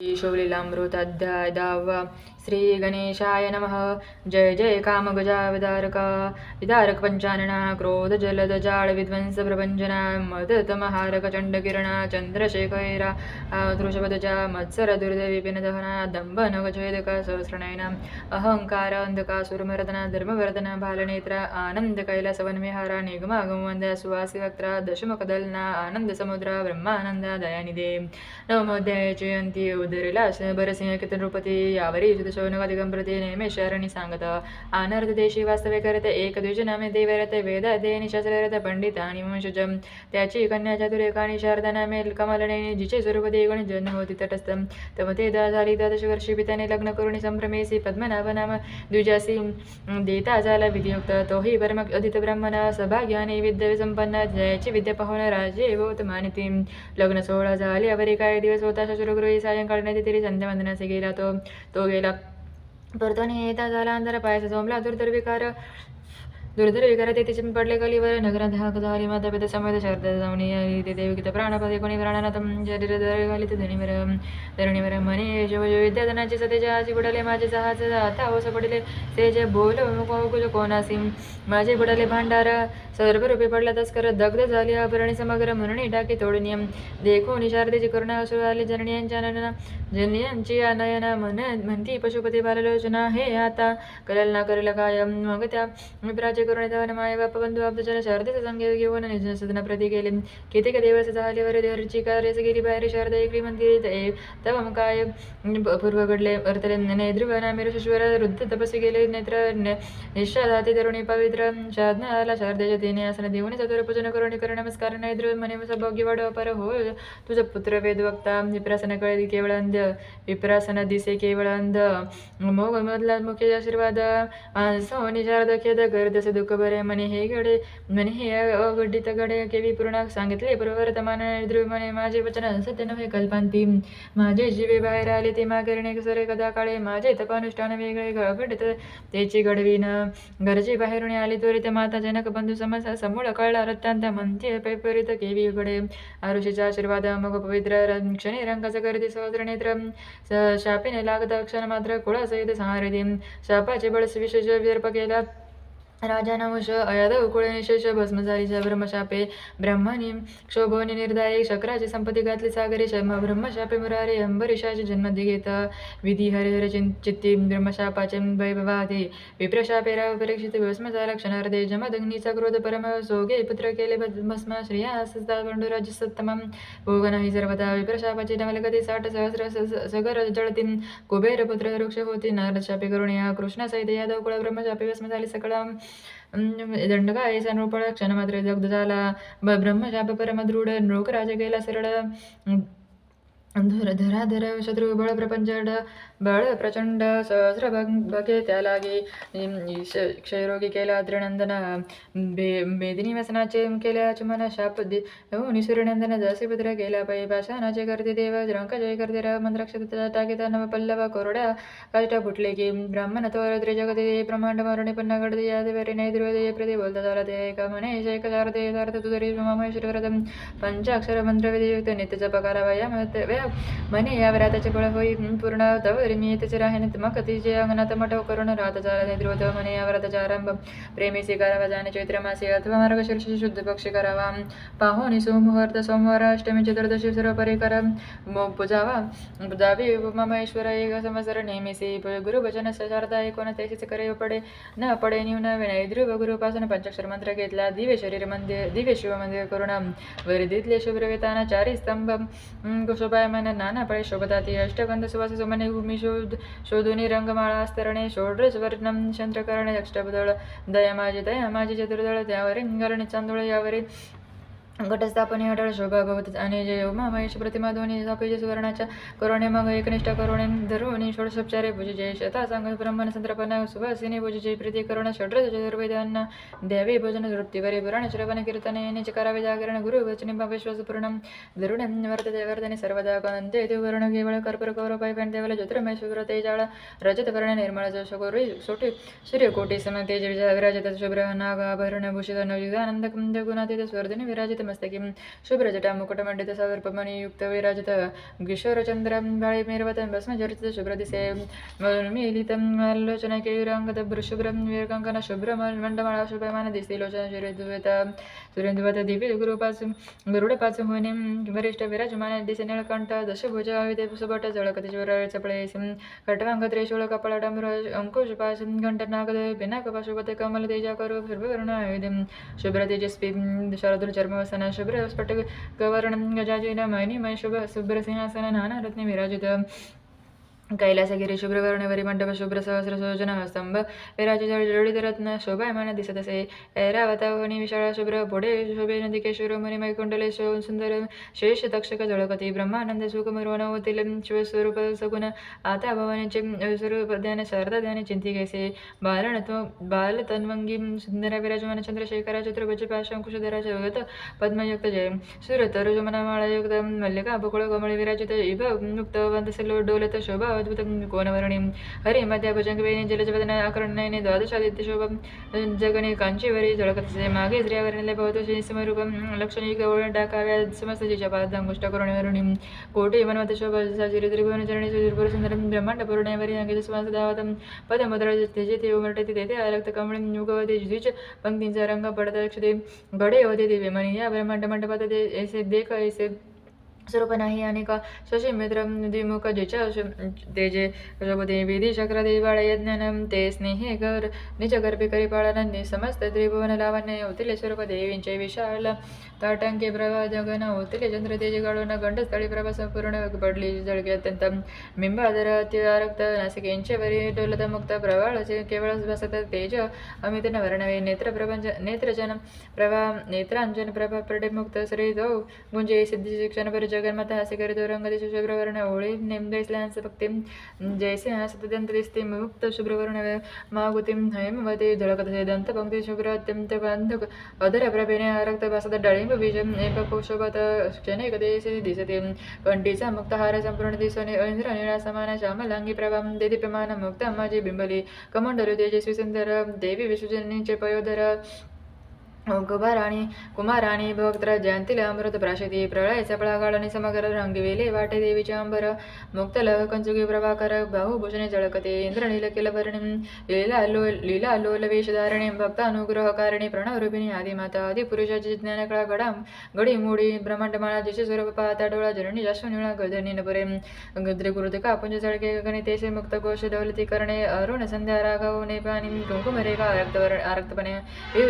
शोलीलामृताध्याय दहावा श्री गणेशाय नमः। जय जय कामगजा विदारका विदारक पंचानना क्रोध जलद जाळ विध्वंस प्रपंचना मदतमहारक चंडकिरणा चंद्रशेखरा दृशपदजा मत्सर दुर्दय विपिन दहना दंभ नगछेदका सहस्रनयना। अहंकार अंधका सुरमर्दना धर्मवर्धना बालनेत्रा। आनंद कैलास वनविहारा निगमागमवंद्या सुवासी वक्त्रा दशमुखदलना आनंद समुद्रा ब्रह्मानंदा दयानिदे नवमोध्यायाचे अंती उदरिलास बरसिंह कीर्तनरूपती यावरी सुदशोनवादिगंप्रती नेमे शरणी सांगत आनर्थ देशी वास्तवे करते एक द्विज नामे देवरते वेद दे पंडित आणि वंशजम त्याची कन्या चातुरेकाणी शारदा नामे कमलने जिचे स्वरूप देवणी जन्म होती तटस्थम तमते दा झाली द्वादश वर्षी पित्याने लग्न करून संभ्रमेसी पद्मनाभ नाम द्विजासी देता झाला विधियुक्त तोही ब्रह्म अदित ब्राह्मण सभाग्याने विद्या संपन्न जयाची विद्या पाहून राजे होत मानिती लग्न सोहळा झाले अवरी काही दिवस होता शत्रुगृही सायंकाळ नाही तरी संध्या वंदनाचे गेला तो तो गेला परतोनी येता झाला अंधार पायाचा झोंबला दुर्धर विकार दुर्धर विकार ते तिचे पडले कलीवर नगरात हाक झाली माता पिता समेत शारदा जाऊन आली ते देवी किती प्राणपदे कोणी प्राणानाथ शरीर दर घाली ते धरणीवर धरणीवर म्हणे शिव विद्याधनाचे सतेच्या आजी बुडाले माझे जहाज आता होस पडले ते जे बोल कुज कोणासी माझे बुडाले भांडार सर्व रूपे पडला तस्कर दग्ध झाली आभरणी समग्र म्हणून टाके तोडून देखून शारदेची करुणा असू आली जननियांच्या नयना जननियांची नयना म्हण म्हणती पशुपती बाललोचना हे आता कलल ना करेल काय मग त्या मित्राचे करुणे धावने माय बाप बंधू आपजन शारदेचा संग घेऊन निज सदना प्रती गेले किती का दिवस झाल्यावर देवरची कार्यास गेली बाहेर शारदा एकली मंदिर तव काय पूर्व घडले अर्थले नेद्रुव नामेर शिश्वर वृद्ध तपसी गेले नेत्र निश्चा तरुणी पवित्र साधना आला शारदेच्या तिने आसन देऊन चतुर पूजन करून कर नमस्कार नैद्रुव म्हणे सौभाग्य वाढ अपार हो तुझा पुत्र वेद वक्ता विप्रासन कळली केवळ अंध विप्रासन दिसे केवळ अंध मोग मधला मुख्य आशीर्वाद सोनी शारदा खेद कर तसे ದುಃಖ ಬರೆ ಮನೆ ಹೇಗಡೆ ಮನೆ ಹೇಗಡ್ಡಿತ ಗಡೆ ಕೆವಿ ಪೂರ್ಣ सांगितले प्रवर्तमान ध्रुव म्हणे माझे वचन सत्य नव्हे कल्पांती माझे जीवे बाहेर आले ते मागरणे सरे कदा काळे माझे तपानुष्ठान वेगळे घडत त्याची घडवीन घरचे बाहेरून आले त्वरित माता जनक बंधू समस समूळ कळला रत्तांत म्हणते पैपरित केवी उघडे आरुषीचा आशीर्वाद मग पवित्र र- क्षणी रंगाचा करते सहस्र नेत्र स- लागता क्षण मात्र कुळासहित संहारते शापाचे बळस विशेष व्यर्प केला राजा नवश अयाद उकुळे निशेष ब्रह्मशापे ब्रह्मणी क्षोभवनी निर्धारी शक्राची संपत्ती घातली सागरे शर्म ब्रह्मशापे मुरारे अंबरीशाचे जन्मदी घेत विधी हरिहर चिं चित्ती ब्रह्मशापाचे वैभवादे विप्रशापे राव परीक्षित भस्म झाला क्षणार्धे जमदग्नीचा क्रोध परम सोगे पुत्र केले भस्म श्रिया पंडुराज बंडुराज सत्तमम भोग नाही सर्वदा विप्रशापाचे नवलगती साठ सहस्र सगर जळतीन कुबेर पुत्र वृक्ष होती नारदशापे शापे कृष्णसहित यादव कुळ ब्रह्मशापे भस्म झाले सकळ दंडकाय सनरूपळ क्षण मात्र दग्ध झाला धर धरा धर धराधर शत्रू बळ प्रपंचड बळ प्रचंड सहस्र बघे भगे त्या लागे क्षयरोगी केला त्रिनंदन बे मेदिनी व्यसनाचे केल्या चुमन शाप दे निसुरनंदन जसे पुत्र केला पै पाषाणाचे करते देव रंक जय करते र मंत्रक्ष टाकिता नव पल्लव कोरड्या काष्ट फुटले की ब्राह्मण तोर त्रिजगते ब्रह्मांड मरणे पुन्हा घडते या देवरे नै ध्रुवदे प्रति बोलता झाला ते एक म्हणे एक शारदे यथार्थ तुझरी महेश्वर व्रतम पंचाक्षर मंत्र विधियुक्त नित्य जप करावा म्हणे या व्रताचे फळ होई पूर्ण तवरी मी त्याचे राहे मग तिचे अंगणात मठव करून राहत झाला ते ध्रुवत या व्रताचा आरंभ. प्रेमीसी करावा जाणे चैत्र मासे अथवा मार्गशीर्ष शुद्ध पक्षी करावा. पाहुणी सोमवार सोमवार अष्टमी चतुर्दशी सर्व परी करा. मग पूजावा पूजावी महेश्वर एक संवत्सर नेहमीसी गुरुभजन शारदा एकोणत्याशीच करे पडे न पडे न्यून विनय ध्रुव गुरुपासून पंचाक्षर मंत्र घेतला. दिव्य शरीर मंदिर दिव्य शिव मंदिर करून वरदितले शुभ्रवेताना चारी स्तंभ. शोभायमान नाना पळे शोभताती अष्टगंध सुवास सुमने भूमी शोध शोधुनी रंगमाळा अस्तरणे षोडश वर्णम चंद्रकरणे अष्टबदळ दया माझी दया माझी चतुर्दळ त्यावरी गरणी चांदोळ यावरी घटस्थापने अढळ शोभा भवत आणि जय उमा महेश प्रतिमा दोन्ही सापेज सुवर्णाच्या करोणे मग एकनिष्ठ करुणे धरुणी षोडशोपचारे भुज जय शता सांग ब्रह्मण संत्रपना सुभासिनी भुज जय प्रीती करुण षड्रज देवी द्यावे भोजन वृत्तीवरी पुराण श्रवण कीर्तने येण्याचे करावे जागरण गुरु वचने विश्वास पूर्ण धरुण वर्तते वर्तने सर्वदा कनंते ते वर्ण केवळ कर्पूर कौर पाय पण देवल ज्योतिर्मय शुभ्र तेजाळ रजत वर्ण निर्मळ जश गोरी सोटी सूर्यकोटी सम तेज विराजित शुभ्र नाग आभरण भूषित नवयुगानंद कुंद गुणातीत स्वर्धने विराजित मस्तकीं शुभ्रजटां मुकुटमण्डित सर्पमणियुक्त विराजत किशोरचन्द्रं बाळे मेरवतं भस्मचर्चित शुभ्रदिशे मीलितं लोचनकैराङ्गदभ्रशुभ्रं शुभ्र शुभ्रमण्डमाळा शुभमान दिसे लोचन सुरेंद्रवत सुरेंद्रवत दिव्य गुरुपास गरुडपासु मुनिं वरिष्ठ विराजमान दिसे निळकंठ दशभुज आयुधे सुभट जळकतेश्वर चपळे खटवांग त्रिशूळ कपाळ डांबर नागद बिना पिनाकपाशुपते कमल तेजा करू शुभवर्ण आयुधे शुभ्र तेजस्वी शरदुर चर्मवसन शुभ्र स्फटिक कवर्ण गजाजीन मणिमय शुभ शुभ्र सिंहासन नाना रत्ने विराजित कैलासगिरी शुभ्रवर्णवरी मंडप शुभ्र सहस्र सोजन स्तंभ विराजित जडित रत्न शोभायमान दिसत असे. ऐरावतावनी विशाळा शुभ्र पुढे शोभे नदिकेश्वर मणिमय कुंडले शो सुंदर शेष तक्षक जळकती ब्रह्मानंद सुखमरोवन होतील शिवस्वरूप सगुण आता भवानीचे स्वरूप ध्यान शारदा ध्यान चिंती कैसे बालनत्व बालतन्वंगी सुंदर विराजमान चंद्रशेखरा चतुर्भुज पाशंकुशधरा जगत पद्मयुक्त जय. सुरत रुजमनामाळयुक्त मल्लिका बकुळ कमळ विराजित इभ मुक्त वंदसलो डोलत शोभा अद्भुत कोणवर्णिं हरे मध्य भुजंगवेणी जलजवदन आकर्णयने द्वादशादित्य शोभं जगणे कांचीवरी झळकतसे मागे श्रियावरणे भवतो समरूपं लक्षणी गवळ डाकाव्या समस्त जिजपादांगुष्ट करुणवर्णिं कोटी वनवत शोभा साजिरी त्रिभुवन चरणी सुदीर्भुर सुंदरं ब्रह्मांड पूर्णेवरी अंगित सुवास दावतं पदमुद्रा तेजे ते उमटते तेथे आरक्त कमळं युगवते द्विज पंक्तींचा रंग पडता लक्षते घडे होते दिव्य मणी या ब्रह्मांड मंडपात ते ऐसे देख ऐसे स्वरूप नाही आणि का शशी मित्र द्विमुख जेच्या ते जे प्रजापती विधी चक्र देवाळ यज्ञानम ते स्नेहे घर निज गर्भे करी पाळनांनी समस्त त्रिभुवन लावण्य होतील स्वरूप देवींचे विशाल ताटंके प्रभा जगन होतील चंद्र तेज गाळून गंडस्थळी प्रभा संपूर्ण पडली जळगे अत्यंत बिंबाधर अत्यारक्त नासिकेंचे वरी डोलत मुक्त प्रवाळचे केवळ बसत तेज अमित वर्णवे नेत्र प्रपंच नेत्रजन प्रभा नेत्रांजन प्रभा प्रडेमुक्त श्री दो गुंजे सिद्धी शिक्षण पर जगन्माता हास्य करीतो रंगदेश शुभ्रवर्ण ओळी. नेमदैसल्यांस भक्ती. जैसे सतदंत दिसते मुक्त शुभ्रवर्ण मागुतीं हैमवते झळकत दंत पंक्ती शुभ्र अत्यंत बांधक अधर प्रभेने रक्त भासत डाळिंब बीज एक एपकोशोभत क्षणे देशे दिसते. कंठीचा मुक्त हार संपूर्ण दिसणे इंद्र निळा समान श्यामलांगी प्रभा देदीप्यमान मुक्त माझी बिंबली कमंडल तेजस्वी सुंदर देवी विश्वजनीचे पयोधर कुमाराणी कुमाराणी भक्त्र जयंतीला अमृत प्राशती प्रळयाचा पळागाळणी समग्र रंगवेले वाटे देवीचे अंबर मुक्तल कंचुकी प्रभाकर बाहुभूषणे जळकते इंद्रनील किलवर्णिं लीला लो लीला लोल वेशधारणे भक्तानुग्रहकारिणी प्रणवरूपिणी आदिमाता आदिपुरुषाची ज्ञानकळा गडाम गडी मोडी ब्रह्मांडमाळा जशी स्वरूप पाहता डोळा जननी जाश्वनिळा गजनी नपुरे गद्रे पुंज कापुंज जळके गणितेसे मुक्त कोश दौलती करणे अरुण संध्या राघव नेपाणी कुंकुमरेखा आरक्तवर आरक्तपणे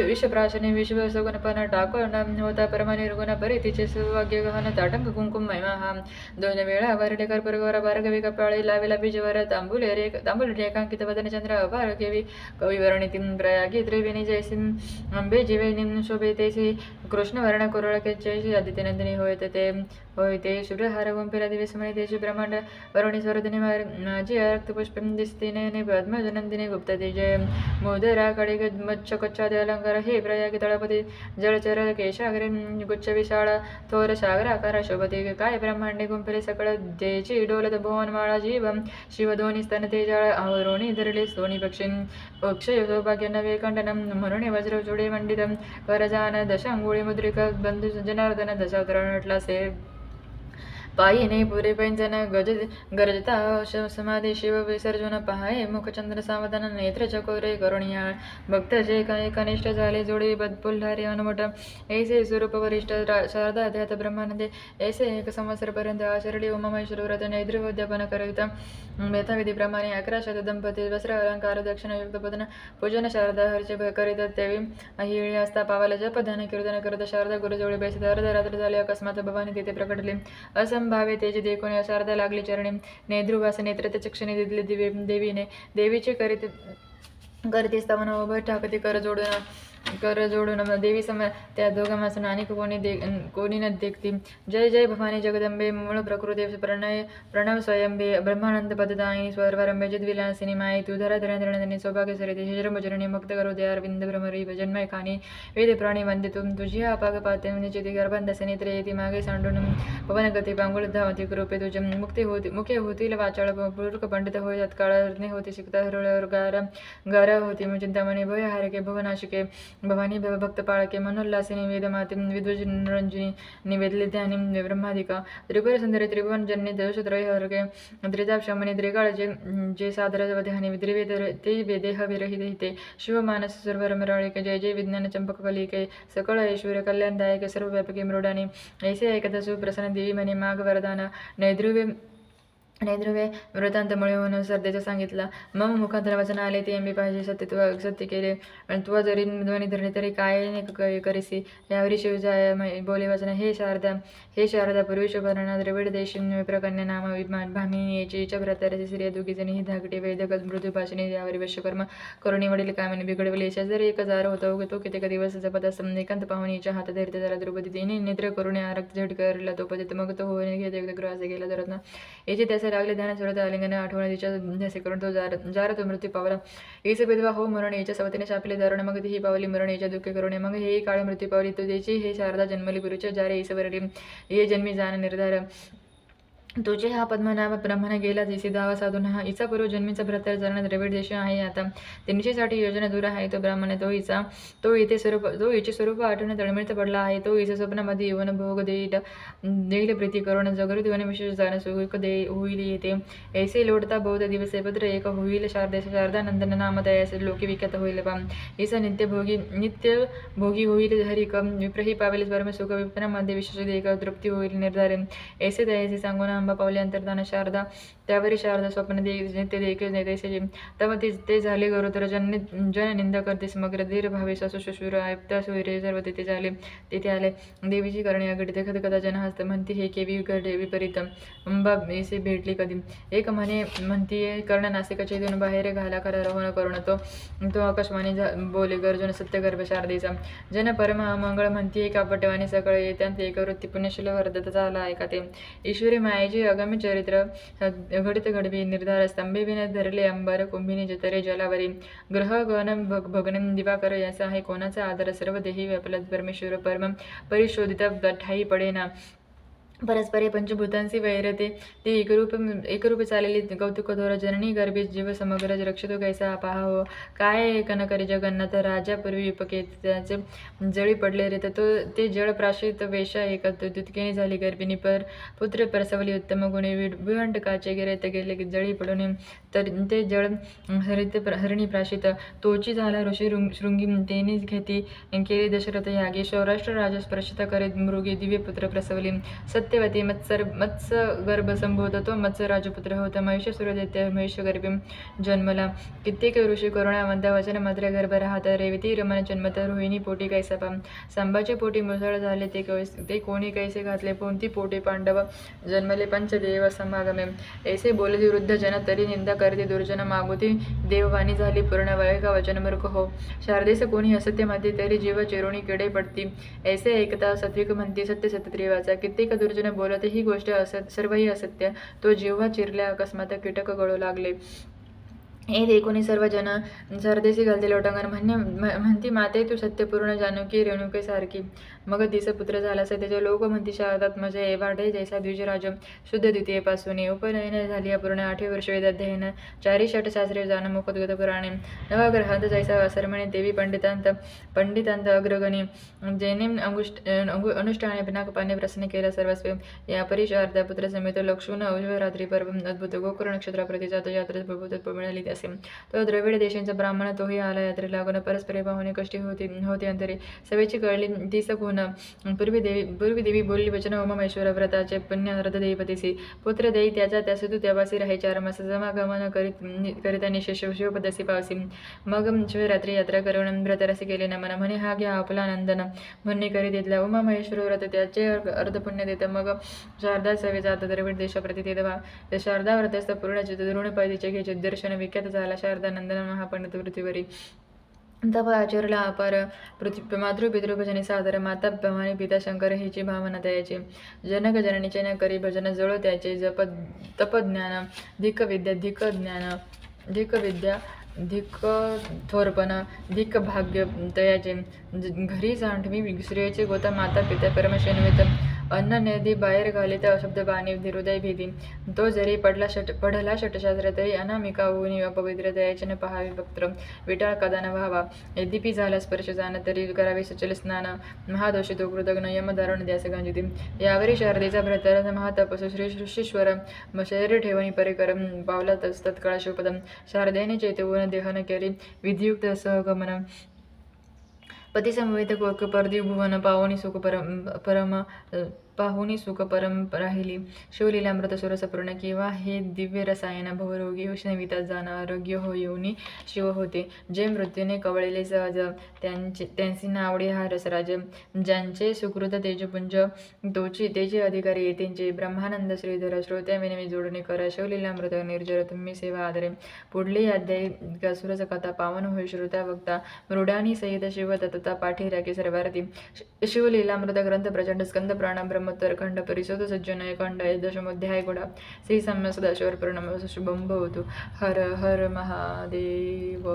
विषप्राशने विश्व सगुणपण टाकून होता परमनिर्गुण परी तिचे सौभाग्य गहन ताटंक कुंकुम महिमा हा दोन वेळा वरडे कर्पूरगौर बारगवी कपाळी लावेला बीजवर तांबुले रेख तांबुल रेखांकित वदन चंद्र अभार केवी कविवर्णितीं प्रयागी त्रिवेणी जयसिं अंबे जीवेनिं शोभे तेसी कृष्णवर्ण कुरळकेचे आदित्यनंदिनी होय ते होय ते शुभ्रहार गुंफेला दिवेसमणी तेजी ब्रह्मांड वरुणी स्वरदिनी माझी अर्थ पुष्पं दिसतीने पद्मजनंदिनी गुप्त तेजय मोदरा कडे मच्छ कच्छादे अलंकार हे प्रयागी तळ प्रजापती जळचर केशाग्रे गुच्छ विशाळ थोर सागराकार शोभते काय ब्रह्मांडे गुंफले सकळ देची डोलत भुवनमाळा जीव शिवधोनी स्तन तेजाळ आवरोणी धरले सोनी पक्षी अक्षय सौभाग्य नवे खंडनम म्हणून वज्र जोडे मंडितम करजान दशांगुळी मुद्रिक बंधू जनार्दन दशावतरण नटला से पायीने पुरे पैंजन गज गरजता श समाधी शिव विसर्जन पहाय मुखचंद्र सावधान नेत्र चकोरे करुणिया भक्त जे काही कनिष्ठ झाले जोडी बदपुल्हारी अनुमट ऐसे स्वरूप वरिष्ठ रा- शारदा ध्यात ब्रह्मानंदे ऐसे एक संवत्सरपर्यंत आचरली उमामेश्वर व्रत नैद्रवद्यापन करिता. यथाविधीप्रमाणे अकरा शत दंपती वस्त्र अलंकार दक्षिणयुक्त पदन पूजन शारदा हर्ष करीत तेवी हिळी असता पावाला जप ध्यान कीर्तन करत शारदा गुरुजवळी अर्ध अर्धरात्र झाले अकस्मात भवानी तिथे प्रकटले. भावे तेजे देखून शारदा लागली चरणी. नेद्रुवास नेत्र चक्षणी दिले दिवे देवीने देवीचे करीत करते स्थापना उभं ठाकते कर जोडून कर जोडून देवी सम त्या दोघांपासून अनेक कोणी दे कोणी न देखती जय जय भवानी जगदंबे मूळ प्रकृती प्रणय प्रणव स्वयंबे ब्रह्मानंद पददायिनी स्वरवरंबे जिद्विलासिनी माई तू धरा धरेंद्रनंदिनी सौभाग्य सरिते हिजरमजरणी मुक्त करो दे अरविंद भ्रमरी भजन्मय खानी वेद प्राणी वंदे तुम तुझी अपाग पाते निचिती गर्भांधसे नेत्र येती मागे सांडून पवनगती पांगुळ धावती कृपे तुझे मुक्ती होती मुखे होतील वाचाळ पूर्क पंडित होय तत्काळ होती शिकता हरुळ गार गार होती चिंतामणी भय हारके भुवनाशिके भवानी भक्त पाळके मनोल्लासे निवेद माते विद्वज रंजनी निवेदले ध्यानी ब्रह्मादिका त्रिपुर सुंदर त्रिभुवन जन्य दशत्रय हरके त्रिदाक्षमणी त्रिकाळचे जे सादर ध्यानी त्रिवेद ते वेदेह विरहिते शिवमानस सर्वरमराळिके जय जय विज्ञान चंपक कलिके सकळ ऐश्वर्य कल्याणदायक सर्वव्यापकी मृडानी ऐसे ऐकता सुप्रसन्न देवी म्हणे माग वरदान नैध्रुवे नैध्रुवे वृत्तांतमुळे म्हणून श्रद्धेचा सांगितला. मम मुखांतर वचन आले ते आम्ही पाहिजे सत्य तुवा सत्य केले. आणि तुवा जरी ध्वनी धरणे तरी काय नाही करीसी. यावरी शिवजाय बोले वचन हे शारदा हे शारदा पूर्वी शुभरणा द्रविड देश प्रकरणे नाम विमान भामिनी याची चभ्रतारची श्री दुखीजनी ही धाकटी वैद्यक मृदू भाषणे यावरी वश्यकर्म करुणी वडील कामाने बिघडवले याच्या जरी एक हजार होता उगे तो किती दिवस जपत असं एकांत पाहुणीच्या हात धरित जरा द्रौपदी तिने नेत्र करुणे आरक्त झट करला तो पदित मग तो होणे घेत एकदा गृहास गेला धरत ना त्यासाठी लागले ध्यान सुरत आलिंगन आठवण तिच्या ध्यासे करून तो जार जार तो मृत्यू पावला. येचे भेदवा हो मरण याच्या सवतीने शापले दारुण. मग ती ही पावली मरण याच्या दुःख करुणे. मग हे काळ मृत्यू पावली. तो त्याची हे शारदा जन्मली गुरुच्या जारे ईश्वरी ये जन्मी जाण निर्धार. तुझे हा पद्मनाभ ब्राह्मण गेला जेसी दावा साधून हा इचा पूर्व जन्मीचा भ्रतर जरण द्रविड देश आहे आता. तिनशेसाठी योजना दूर आहे तो ब्राह्मण तो इचा तो इथे स्वरूप तो हिचे स्वरूप आठवण तळमिळत पडला आहे. तो इचे स्वप्नामध्ये येऊन भोग देईल देईल प्रीती करून जगरू देऊन विशेष जाण सुख दे होईल येते ऐसे लोटता बौद्ध दिवस एकत्र एक होईल शारदे शारदा नंदन दयाचे लोके विख्यात होईल बा. इसा नित्य भोगी नित्य भोगी होईल हरिक विप्रही पावेल स्वर्म सुख विपणामध्ये विशेष एक तृप्ती होईल निर्धार ऐसे दयाचे सांगून आंबा पावले अंतर्धान शारदा त्यावरी शारदा स्वप्न दे नित्य देखील नेते तेव्हा ते ते झाले गरोदर जन जन निंदा करते समग्र धीर भावे सासू शशुर आयप्ता सूर्य सर्व तिथे झाले. तिथे आले. देवीची करणे अगडी कथ कदा जनहस्त म्हणती हे केवी घडे विपरीत. अंबा ऐसे भेटली कधी? एक म्हणे म्हणती कर्ण नासिकाचे दोन बाहेर घाला खरा रहोन करून तो. तो आकाशवाणी झा- बोले गर्जन सत्यगर्भ शारदेचा. जन परमहामंगळ मंगळ म्हणती एका पटवाणी सकाळी येत्यांत एक वृत्ती पुण्यशील वर्धत झाला आहे का ते. ईश्वरी मायेचे अगम्य चरित्र घडित घडवी निर्धार स्तंभे विन धरले अंबर कुंभिनी जतरे जलावरी ग्रह गण भग भग्न दिवाकर याचा आहे कोणाचा आदर? सर्व देही व्यापला परमेश्वर परम परिशोधित ठाई पडेना. परस्परे पंचभूतांची वैरते ते एकरूप एकरूप चालेली कौतुकधोर जननी गर्भी जीव समग्र रक्षतो कैसा पाहा हो? काय कनकरी जगन्नाथ? राजा पूर्वी विपके त्याचे जळी पडले रे तर तो ते जळ प्राशित वेशा एक दुतकेने झाली गर्भिणी पर पुत्र प्रसवली उत्तम गुणी विहंटकाचे गेले ते गेले की जळी पडून तर ते जळ हरित हरिणी प्राशित तोची झाला ऋषी रुंग- शृंगी तेनीच घेती केली दशरथ यागे सौराष्ट्र राजा स्पर्शित करीत मृगी दिव्य पुत्र प्रसवली. सत्यवती मत्सर मत्स्य गर्भ संभोध तो मत्स्य राजपुत्र होता महिष सूर्यदैत्य महिष गर्भी जन्मला. कित्येक ऋषी करुणावंत वचन मात्र गर्भ राहत रेवती रमण जन्मत रोहिणी पोटी कैसा पाम संभाचे पोटी मुसळ झाले ते कैस ते कोणी कैसे घातले? कोणती पोटी पांडव जन्मले? पंचदेव समागमे. ऐसे बोलती वृद्ध जन तरी निंदा करते दुर्जन मागुती देववाणी झाली. पूर्ण वयका वचन मूर्ख हो. शारदेस कोणी असत्य म्हणते तरी जीव चिरोणी किडे पडती. ऐसे ऐकता सत्विक म्हणते सत्य सत्यत्रिवाचा कित्येक दुर्जन बोलत ही गोष्ट असत सर्वही असत्य. तो जेव्हा चिरल्या अकस्मात कीटक गळू लागले. हे देखून सर्व जन सरदेशी घालते लोटांगण म्हणणे म्हणती माते तू सत्यपूर्ण जानकी रेणुके सारखी. मग दिस पुत्र झाला असे त्याचे लोक म्हणती शारदात मजे वाढे जैसा द्विजराज शुद्ध द्वितीयेपासून उपनयन झाली अपूर्ण आठवे वर्ष वेदाध्ययन चारी षट शास्त्रीय जान मुखोद्गत पुराणे. नवग्रहांत जैसा असरमणे देवी पंडितांत पंडितांत अग्रगणी. जेने अंगुष्ट अनुष्ठाने पिनाकपाने प्रसन्न केला सर्वस्व. या परी शारदा पुत्र समेत लक्ष्मण रात्री पर्व अद्भुत गोकुळ नक्षत्राप्रती जात यात्रेत प्रभुत्व मिळाली असे. तो द्रविड देशांचा ब्राह्मण तोही आला यात्रे लागून परस्परे पाहुणे कष्टी होती होते अंतरी. सवेची कळली ती सगुण पूर्वी देवी पूर्वी देवी बोलली वचन उमामेश्वर व्रताचे पुण्य रथ देवपतीसी पुत्र देई त्याचा त्या सुतू त्यावासी राही चार मास समागमन करीत करिता निशेष शिवपदसी पावसी. मग शिवरात्री यात्रा करून व्रतरसी केले नमन म्हणे हा घ्या आपला नंदन. म्हणणे करीत येतला उमा महेश्वर व्रत त्याचे अर्ध पुण्य देत. मग शारदा सवे जात द्रविड देशाप्रती ते देवा शारदा व्रतस्थ पूर्ण चितृण पैदीचे घ्यायचे दर्शन विख्यात झाला. शारदा नंदन महापंडित पृथ्वीवरी तप आचरला अपार पृथ्वी मातृ पितृभजने सादर माता भवानी पिता शंकर हिची भावना द्यायची. जनक जननीचे न करी भजन जळो त्याचे जप तपज्ञान धिक विद्या धिक ज्ञान धिक विद्या धिक थोरपण धिक भाग्य तयाचे घरी सांठवी स्त्रियेचे गोता माता पिता परमशेनवेत अन्न नदी बाहेर घालीत शब्द बाणी हृदय भीती. तो जरी पडला षट पडला षटशास्त्र तरी अनामिका होऊन अपवित्र दयाचन पहावी पत्र विटाळ कदान व्हावा यद्यपि झाला स्पर्श जाण तरी करावे सचल स्नान. महादोषी तो कृतज्ञ यमदारुण द्यास गांजिती. यावरी शारदेचा भ्रतर महातपस श्री सृष्टीश्वर शरीर ठेवणी परिकरम पावला तस तत्काळ शिवपदम शारदेने चेतवून देहन केली विधियुक्त सहगमन. पतिसमवेत कोक परदी भुवन पाहुणी सुख परम परम पाहुणी सुख परम राहिली. सूरचा पूर्ण किंवा हे दिव्य रसायन भवरोगी उष्णविता जाणं आरोग्य हो येऊनी शिव होते. जे मृत्यूने कवळलेले सहज त्यांचे त्यांची नावडे हा रसराज. ज्यांचे सुकृत तेजपुंज तोची तेजे अधिकारी त्यांचे ब्रह्मानंद श्रीधर श्रोत्या विनमी जोडणी शिवलीला अमृत निर्जर तुम्ही सेवा आदरे. पुढली अध्याय सुरस कथा पावन होय श्रोता वक्ता मृडानी सहित शिव तत्ता पाठी राखे सर्वारती शिवलीलामृत ग्रंथ प्रचंड स्कंद प्राण ब्रह्म खंड परिशोध सज्जनय खंड दशमोध्याय गुणा श्री सम्य सदाशिवर प्रणम शुभम भवतु हर हर महादेव